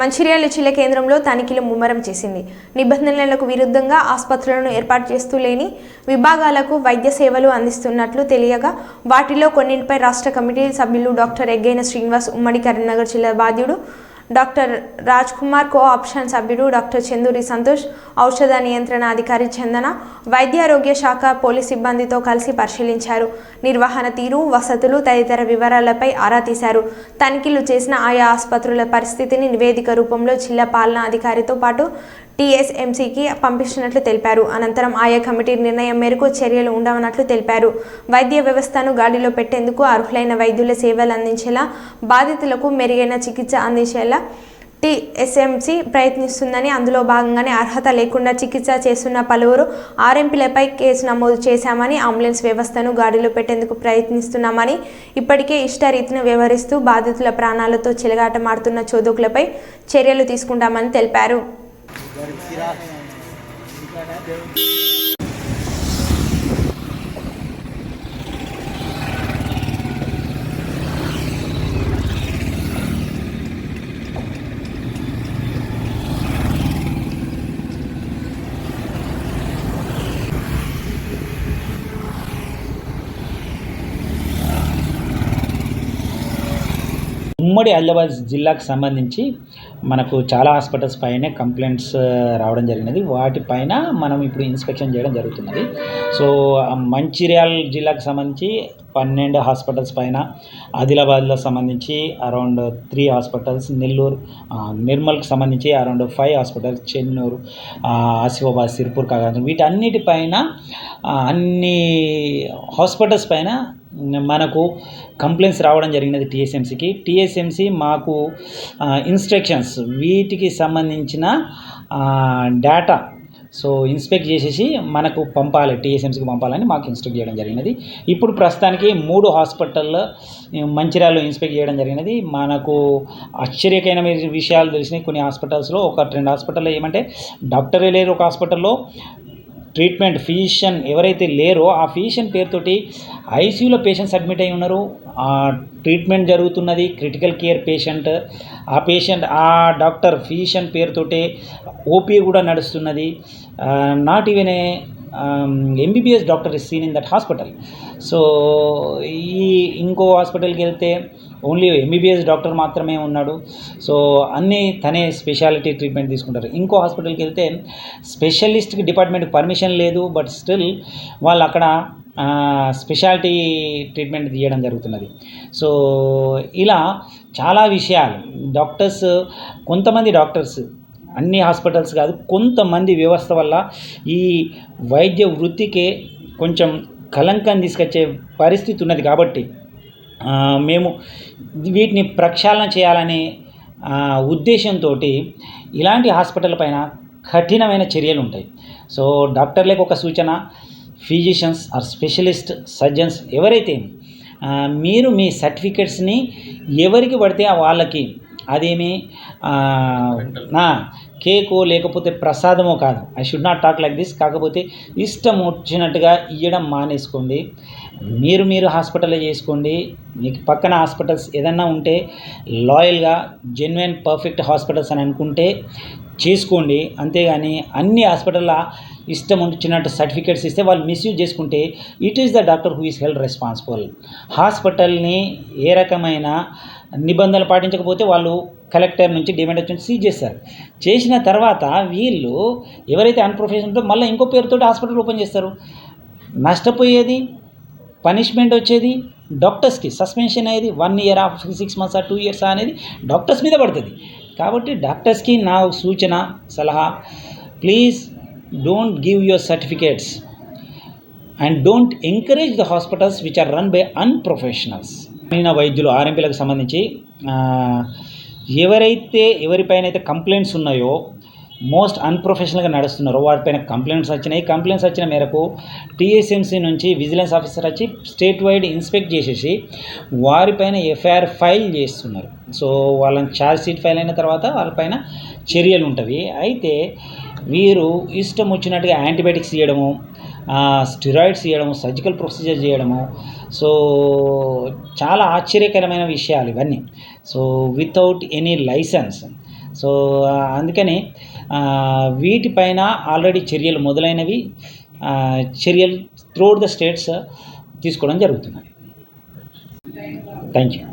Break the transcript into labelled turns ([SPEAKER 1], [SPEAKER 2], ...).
[SPEAKER 1] మంచిర్యాల జిల్లా కేంద్రంలో తనిఖీలు ముమ్మరం చేసింది. నిబంధనలకు విరుద్ధంగా ఆసుపత్రులను ఏర్పాటు చేస్తూ లేని విభాగాలకు వైద్య సేవలు అందిస్తున్నట్లు తెలియగా వాటిలో కొన్నింటిపై రాష్ట్ర కమిటీ సభ్యులు డాక్టర్ ఎగ్గైన శ్రీనివాస్ ఉమ్మడి కరీంనగర్ జిల్లా బాధ్యుడు doctor Raj Kumar co option సభ్యుడు డాక్టర్ చందూరి సంతోష్ ఔషధ నియంత్రణ అధికారి చందన వైద్యారోగ్య శాఖ పోలీస్ సిబ్బందితో కలిసి పరిశీలించారు నిర్వహణ తీరు వసతులు తదితర వివరాలపై ఆరా తీశారు తనిఖీలు చేసిన ఆయా ఆసుపత్రుల పరిస్థితిని నివేదిక రూపంలో జిల్లా పాలనా అధికారితో పాటు టీఎస్ఎంసీకి పంపిస్తున్నట్లు తెలిపారు. అనంతరం ఆయా కమిటీ నిర్ణయం మేరకు చర్యలు ఉండవన్నట్లు తెలిపారు. వైద్య వ్యవస్థను గాడిలో పెట్టేందుకు అర్హులైన వైద్యుల సేవలు అందించేలా బాధితులకు మెరుగైన చికిత్స అందించేలా టీఎస్ఎంసీ ప్రయత్నిస్తుందని అందులో భాగంగానే అర్హత లేకుండా చికిత్స చేస్తున్న పలువురు ఆర్ఎంపీలపై కేసు నమోదు చేశామని అంబులెన్స్ వ్యవస్థను గాడిలో పెట్టేందుకు ప్రయత్నిస్తున్నామని ఇప్పటికే ఇష్టరీతిని వ్యవహరిస్తూ బాధితుల ప్రాణాలతో చెలగాటమాడుతున్న చోదకులపై చర్యలు తీసుకుంటామని తెలిపారు. dari Sirah.
[SPEAKER 2] ఉమ్మడి ఆదిలాబాద్ జిల్లాకు సంబంధించి మనకు చాలా హాస్పిటల్స్ పైనే కంప్లైంట్స్ రావడం జరిగినది. వాటిపైన మనం ఇప్పుడు ఇన్స్పెక్షన్ చేయడం జరుగుతున్నది. సో మంచిర్యాల జిల్లాకు సంబంధించి పన్నెండు హాస్పిటల్స్ పైన ఆదిలాబాద్లో సంబంధించి అరౌండ్ త్రీ హాస్పిటల్స్ నెల్లూరు నిర్మల్కి సంబంధించి around five hospitals Chennur Asifabad Sirpur కాగా వీటన్నిటిపైన అన్ని హాస్పిటల్స్ పైన మనకు కంప్లైంట్స్ రావడం జరిగినది టీఎస్ఎంసీకి టీఎస్ఎంసీ మాకు ఇన్స్ట్రక్షన్స్ వీటికి సంబంధించిన డేటా సో ఇన్స్పెక్ట్ చేసేసి మనకు పంపాలి టీఎస్ఎంసీకి పంపాలని మాకు ఇన్స్ట్రక్ట్ చేయడం జరిగినది. ఇప్పుడు ప్రస్తుతానికి మూడు హాస్పిటల్లో మంచిర్యాలలో ఇన్స్పెక్ట్ చేయడం జరిగినది. మనకు ఆశ్చర్యకరమైన విషయాలు తెలిసినాయి. కొన్ని హాస్పిటల్స్లో ఒక రెండు హాస్పిటల్లో ఏమంటే డాక్టరే లేరు ఒక హాస్పిటల్లో. ట్రీట్మెంట్ ఫిజిషియన్ ఎవరైతే లేరో ఆ ఫిజిషియన్ పేరుతోటి ఐసీయూలో పేషెంట్స్ అడ్మిట్ అయి ఉన్నారు. ఆ ట్రీట్మెంట్ జరుగుతున్నది. Critical care patient. ఆ పేషెంట్ ఆ డాక్టర్ ఫిజిషియన్ పేరుతోటే ఓపీ కూడా నడుస్తున్నది. Not even a MBBS doctor is seen in that hospital so ఈ ఇంకో హాస్పిటల్కి వెళ్తే ఓన్లీ ఎంబీబీఎస్ డాక్టర్ మాత్రమే ఉన్నాడు. సో అన్నీ తనే స్పెషాలిటీ ట్రీట్మెంట్ తీసుకుంటారు. ఇంకో హాస్పిటల్కి వెళ్తే స్పెషలిస్ట్కి డిపార్ట్మెంట్ పర్మిషన్ లేదు బట్ స్టిల్ వాళ్ళు అక్కడ స్పెషాలిటీ ట్రీట్మెంట్ తీయడం జరుగుతున్నది. సో ఇలా చాలా విషయాలు. డాక్టర్స్ కొంతమంది డాక్టర్స్ అన్ని హాస్పిటల్స్ కాదు కొంతమంది వ్యవస్థ వల్ల ఈ వైద్య వృత్తికే కొంచెం కలంకం తీసుకొచ్చే పరిస్థితి ఉన్నది కాబట్టి మేము వీటిని ప్రక్షాళన చేయాలనే ఉద్దేశంతో ఇలాంటి హాస్పిటల్ పైన కఠినమైన చర్యలు ఉంటాయి. సో డాక్టర్లకు ఒక సూచన ఫిజిషియన్స్ ఆర్ స్పెషలిస్ట్ సర్జన్స్ ఎవరైతే మీరు మీ సర్టిఫికెట్స్ని ఎవరికి పడితే వాళ్ళకి అదేమి? కేకో లేకపోతే ప్రసాదమో కాదు. I should not talk like this కాకపోతే ఇష్టం వచ్చినట్టుగా ఇవ్వడం మానేసుకోండి. మీరు మీరు హాస్పిటల్లో చేసుకోండి. మీకు పక్కన హాస్పిటల్స్ ఏదన్నా ఉంటే లాయల్గా జెన్యున్ పర్ఫెక్ట్ హాస్పిటల్స్ అని అనుకుంటే చేసుకోండి. అంతేగాని అన్ని హాస్పిటల్లో ఇష్టం వచ్చినట్టు సర్టిఫికేట్స్ ఇస్తే వాళ్ళు మిస్యూజ్ చేసుకుంటే it is the doctor who is held responsible హాస్పిటల్ని ఏ రకమైన నిబంధనలు పాటించకపోతే వాళ్ళు కలెక్టర్ నుంచి డిమాండ్ వచ్చి సీజ్ చేస్తారు. చేసిన తర్వాత వీళ్ళు ఎవరైతే అన్ప్రొఫెషనల్ ఉంటో మళ్ళీ ఇంకో పేరుతో హాస్పిటల్ ఓపెన్ చేస్తారు. నష్టపోయేది పనిష్మెంట్ వచ్చేది డాక్టర్స్కి సస్పెన్షన్ అయ్యేది one year of six months ఆ టూ ఇయర్స్ అనేది డాక్టర్స్ మీద పడుతుంది. కాబట్టి డాక్టర్స్కి నా సూచన సలహా please don't give your certificates and don't encourage the hospitals which are run by unprofessionals గ్రామీణ వైద్యులు ఆర్ఎంపీలకు సంబంధించి ఎవరైతే ఎవరిపైన అయితే కంప్లైంట్స్ ఉన్నాయో మోస్ట్ అన్ప్రొఫెషనల్గా నడుస్తున్నారో వారిపైన కంప్లైంట్స్ వచ్చినాయి. కంప్లైంట్స్ వచ్చిన మేరకు టీఎస్ఎంసీ నుంచి విజిలెన్స్ ఆఫీసర్ వచ్చి స్టేట్ వైడ్ ఇన్స్పెక్ట్ చేసేసి వారిపైన ఎఫ్ఐఆర్ ఫైల్ చేస్తున్నారు. సో వాళ్ళని ఛార్జ్ షీట్ ఫైల్ అయిన తర్వాత వాళ్ళపైన చర్యలు ఉంటుంది అయితే వీరు ఇష్టం వచ్చినట్టుగా యాంటీబయాటిక్స్ ఇవ్వడము స్టిరాయిడ్స్ ఇవ్వడము సర్జికల్ ప్రొసీజర్ చేయడము సో చాలా ఆశ్చర్యకరమైన విషయాలు ఇవన్నీ. So without any license so అందుకని వీటిపైన ఆల్రెడీ చర్యలు మొదలైనవి చర్యలు త్రూఅవుట్ ద స్టేట్స్ తీసుకోవడం జరుగుతుంది. Thank you